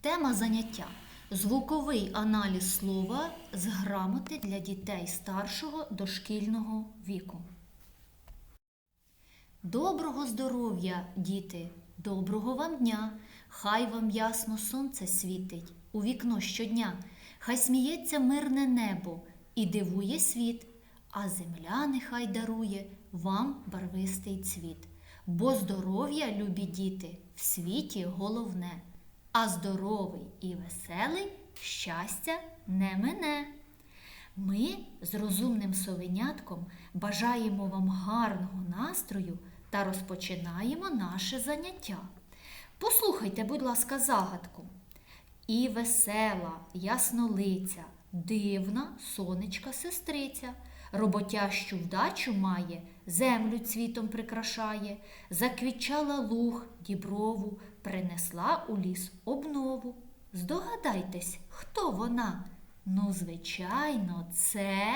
Тема заняття звуковий аналіз слова з грамоти для дітей старшого дошкільного віку. Доброго здоров'я, діти! Доброго вам дня! Хай вам ясно сонце світить у вікно щодня, хай сміється мирне небо і дивує світ, а земля нехай дарує вам барвистий цвіт. Бо здоров'я, любі діти, в світі головне, а здоровий і веселий щастя не мине. Ми з розумним совенятком бажаємо вам гарного настрою та розпочинаємо наше заняття. Послухайте, будь ласка, загадку. І весела, яснолиця, дивна сонечка сестриця, роботящу вдачу має, землю цвітом прикрашає, заквітчала луг діброву, принесла у ліс обнову. Здогадайтесь, хто вона? Ну, звичайно, це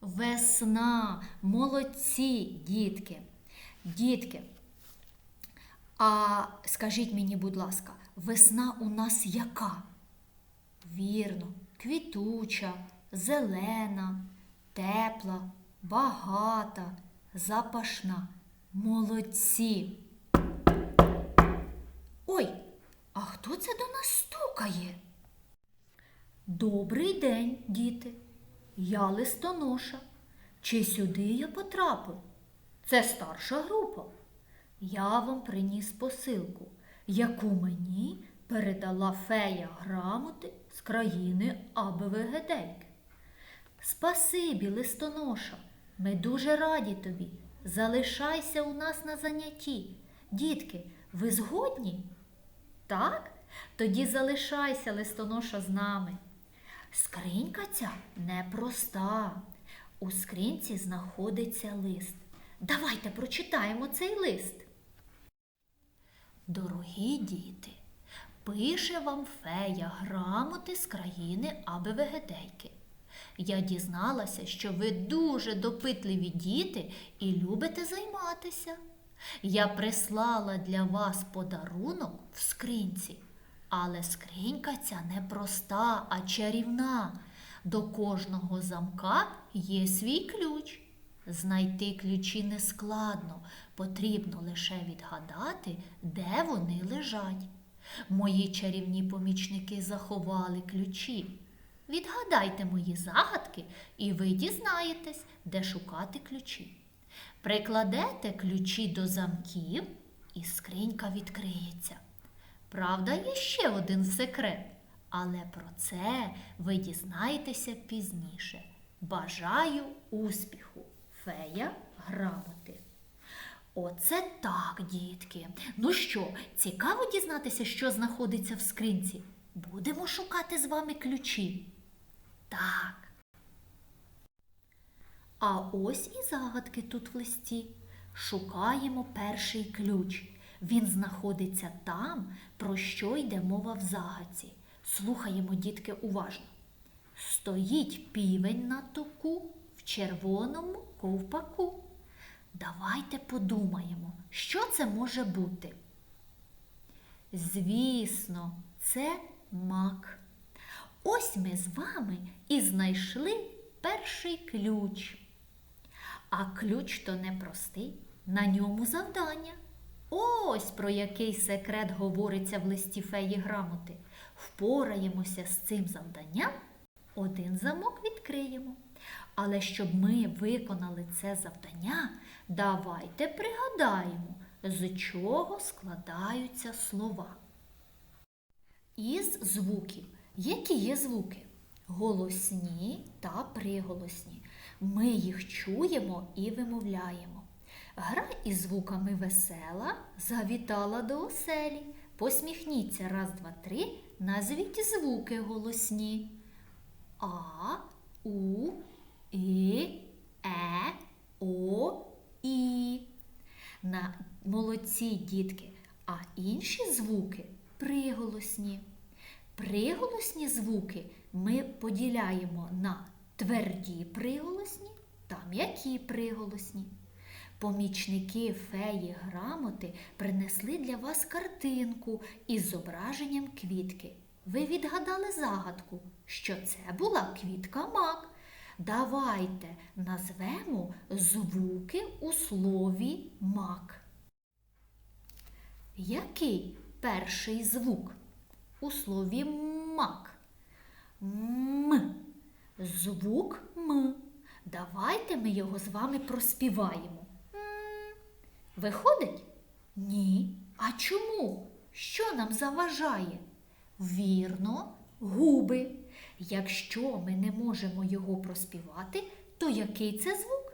весна. Молодці, дітки. Дітки. А скажіть мені, будь ласка, весна у нас яка? Вірно, квітуча, зелена, тепла, багата, запашна. Молодці. Ой, а хто це до нас стукає? Добрий день, діти. Я листоноша. Чи сюди я потрапив? Це старша група. Я вам приніс посилку, яку мені передала фея грамоти з країни Абевегедейки. Спасибі, листоноша, ми дуже раді тобі. Залишайся у нас на занятті. Дітки, ви згодні? Так? Тоді залишайся, листоноша, з нами. Скринька ця непроста. У скринці знаходиться лист. Давайте прочитаємо цей лист. Дорогі діти, пише вам фея грамоти з країни Абевегедейки. Я дізналася, що ви дуже допитливі діти і любите займатися. Я прислала для вас подарунок в скринці, але скринька ця не проста, а чарівна. До кожного замка є свій ключ. Знайти ключі не складно, потрібно лише відгадати, де вони лежать. Мої чарівні помічники заховали ключі. Відгадайте мої загадки, і ви дізнаєтесь, де шукати ключі. Прикладете ключі до замків, і скринька відкриється. Правда, є ще один секрет, але про це ви дізнаєтеся пізніше. Бажаю успіху! Фея грамоти. Оце так, дітки. Ну що, цікаво дізнатися, що знаходиться в скринці? Будемо шукати з вами ключі. Так. А ось і загадки тут в листі. Шукаємо перший ключ. Він знаходиться там, про що йде мова в загадці. Слухаємо, дітки, уважно. Стоїть півень на току в червоному ковпаку. Давайте подумаємо, що це може бути. Звісно, це мак. Ось ми з вами і знайшли перший ключ. А ключ то не простий, на ньому завдання. Ось про який секрет говориться в листі феї грамоти. Впораємося з цим завданням, один замок відкриємо. Але щоб ми виконали це завдання, давайте пригадаємо, з чого складаються слова. Із звуків. Які є звуки? Голосні та приголосні. Ми їх чуємо і вимовляємо. Гра із звуками весела завітала до оселі. Посміхніться раз, два, три, назвіть звуки голосні. А, У, І, Е, О, І. На молодці дітки, а інші звуки приголосні. Приголосні звуки ми поділяємо на тверді приголосні та м'які приголосні. Помічники феї грамоти принесли для вас картинку із зображенням квітки. Ви відгадали загадку, що це була квітка мак. Давайте назвемо звуки у слові мак. Який перший звук у слові мак? М. Звук М. Давайте ми його з вами проспіваємо. Виходить? Ні. А чому? Що нам заважає? Вірно, губи. Якщо ми не можемо його проспівати, то який це звук?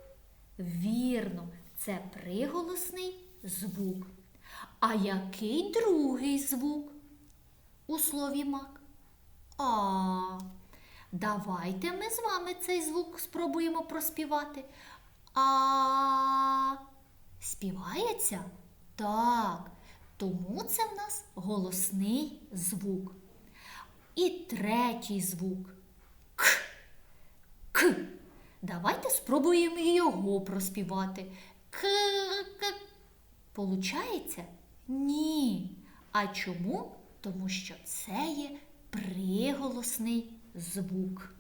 Вірно, це приголосний звук. А який другий звук у слові мак? А. Давайте ми з вами цей звук спробуємо проспівати. А. Співається? Так. Тому це в нас голосний звук. І третій звук. К. К. Давайте спробуємо його проспівати. К. К. Получається? Ні. А чому? Тому що це є приголосний звук.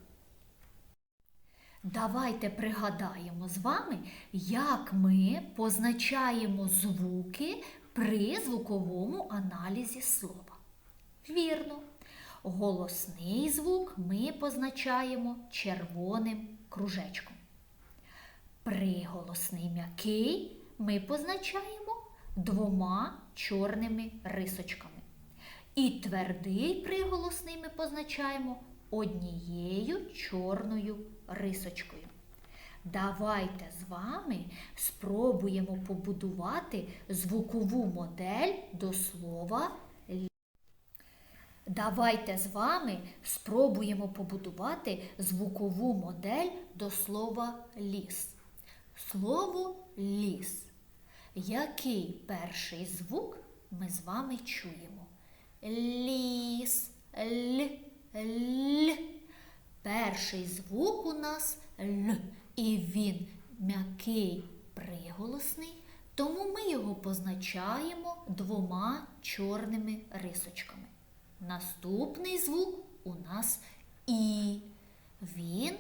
Давайте пригадаємо з вами, як ми позначаємо звуки при звуковому аналізі слова. Вірно. Голосний звук ми позначаємо червоним кружечком. Приголосний м'який ми позначаємо двома чорними рисочками. І твердий приголосний ми позначаємо однією чорною рисочкою. Давайте з вами спробуємо побудувати звукову модель до слова ліс. Давайте з вами спробуємо побудувати звукову модель до слова ліс. Слово ліс. Який перший звук ми з вами чуємо? Ліс, л, л. Перший звук у нас Л, і він м'який приголосний, тому ми його позначаємо двома чорними рисочками. Наступний звук у нас І. Він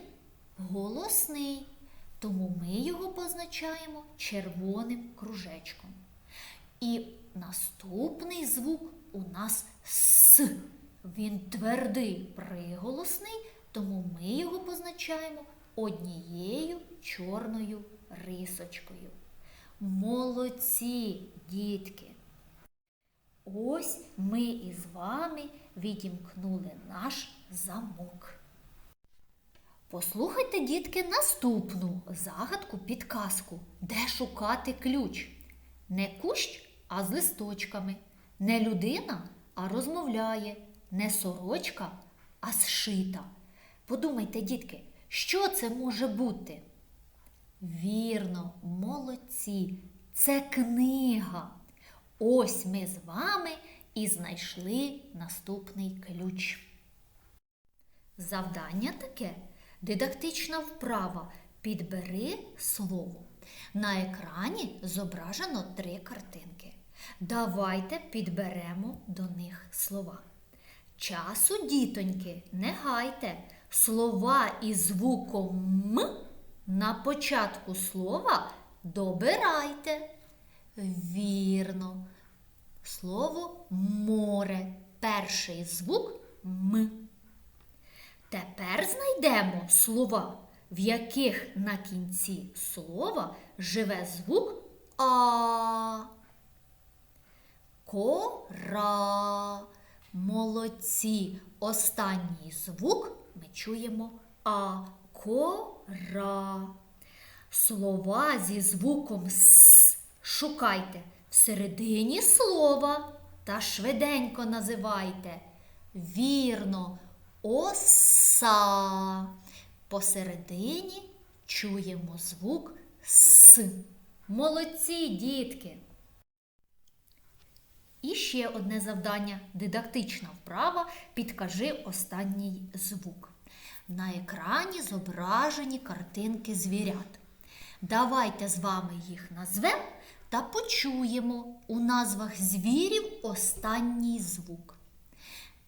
голосний, тому ми його позначаємо червоним кружечком. І наступний звук у нас С. Він твердий приголосний, тому ми його позначаємо однією чорною рисочкою. Молодці, дітки! Ось ми із вами відімкнули наш замок. Послухайте, дітки, наступну загадку підказку, де шукати ключ. Не кущ, а з листочками. Не людина, а розмовляє. Не сорочка, а зшита. Подумайте, дітки, що це може бути? Вірно, молодці, це книга. Ось ми з вами і знайшли наступний ключ. Завдання таке дидактична вправа. Підбери слово. На екрані зображено три картинки. Давайте підберемо до них слова. Часу, дітоньки, не гайте. Слова із звуком М на початку слова добирайте. Вірно. Слово море. Перший звук М. Тепер знайдемо слова, в яких на кінці слова живе звук А. Кора. Молодці. Останній звук ми чуємо А. Кора. Слова зі звуком С. Шукайте всередині слова та швиденько називайте. Вірно, оса. Посередині чуємо звук С. Молодці, дітки! І ще одне завдання дидактична вправа. Підкажи останній звук. На екрані зображені картинки звірят. Давайте з вами їх назвемо та почуємо у назвах звірів останній звук.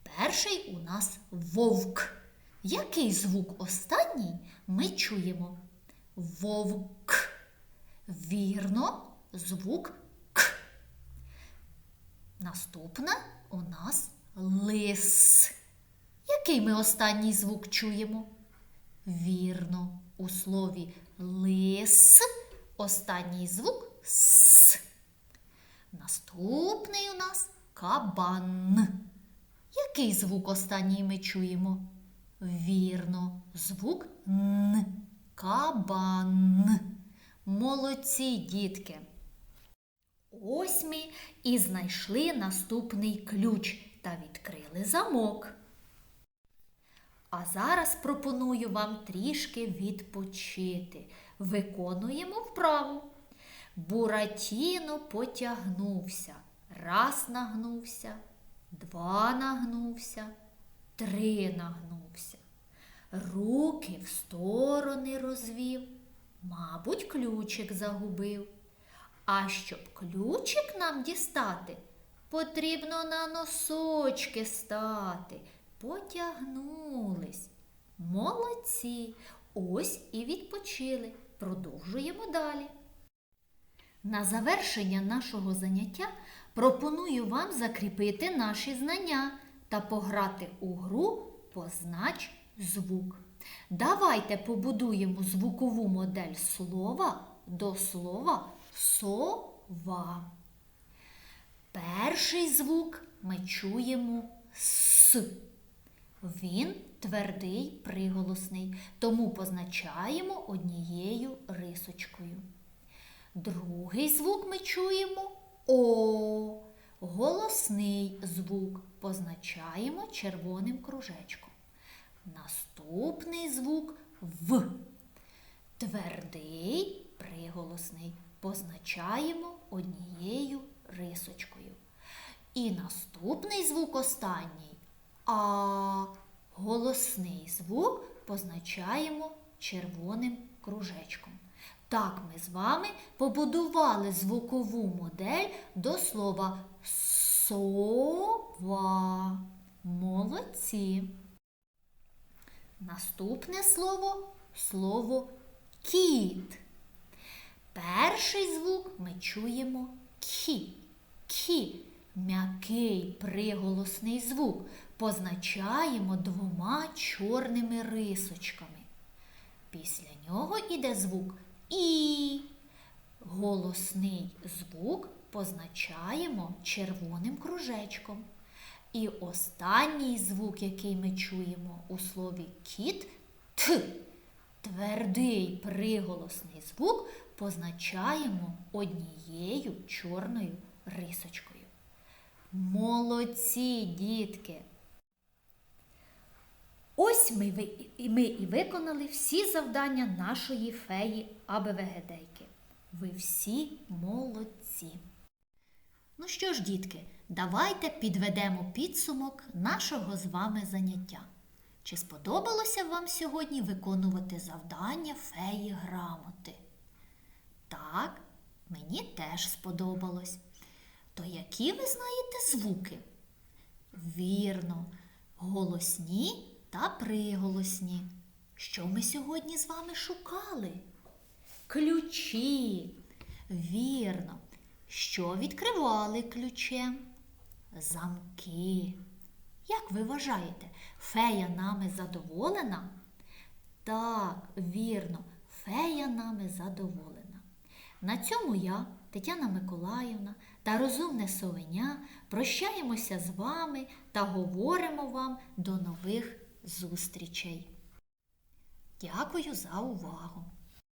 Перший у нас вовк. Який звук останній ми чуємо? Вовк. Вірно, звук К. Наступне у нас лис. Який ми останній звук чуємо? Вірно, у слові лис останній звук С. Наступний у нас кабан. Який звук останній ми чуємо? Вірно, звук Н. Кабан. Молодці, дітки. Ось ми і знайшли наступний ключ та відкрили замок. А зараз пропоную вам трішки відпочити. Виконуємо вправу. Буратіно потягнувся. Раз нагнувся, два нагнувся, три нагнувся. Руки в сторони розвів, мабуть, ключик загубив. А щоб ключик нам дістати, потрібно на носочки стати. Потягнулись. Молодці. Ось і відпочили. Продовжуємо далі. На завершення нашого заняття пропоную вам закріпити наші знання та пограти у гру Познач звук. Давайте побудуємо звукову модель слова до слова сова. Перший звук ми чуємо С. Він твердий приголосний, тому позначаємо однією рисочкою. Другий звук ми чуємо О. Голосний звук позначаємо червоним кружечком. Наступний звук В. Твердий приголосний позначаємо однією рисочкою. І наступний звук останній А. Голосний звук позначаємо червоним кружечком. Так ми з вами побудували звукову модель до слова сова. Молодці. Наступне слово слово кіт. Перший звук ми чуємо кі. Кі. М'який приголосний звук позначаємо двома чорними рисочками. Після нього йде звук І. Голосний звук позначаємо червоним кружечком. І останній звук, який ми чуємо у слові кіт Т. Твердий приголосний звук позначаємо однією чорною рисочкою. Молодці, дітки! Ось ми, ми і виконали всі завдання нашої феї Абевегедейки. Ви всі молодці. Ну що ж, дітки, давайте підведемо підсумок нашого з вами заняття. Чи сподобалося вам сьогодні виконувати завдання феї грамоти? Так, мені теж сподобалось. То які ви знаєте звуки? Вірно, голосні та приголосні. Що ми сьогодні з вами шукали? Ключі. Вірно. Що відкривали ключем? Замки. Як ви вважаєте, фея нами задоволена? Так, вірно, фея нами задоволена. На цьому я, Тетяна Миколаївна та розумне совеня прощаємося з вами та говоримо вам до нових зустрічей. Дякую за увагу!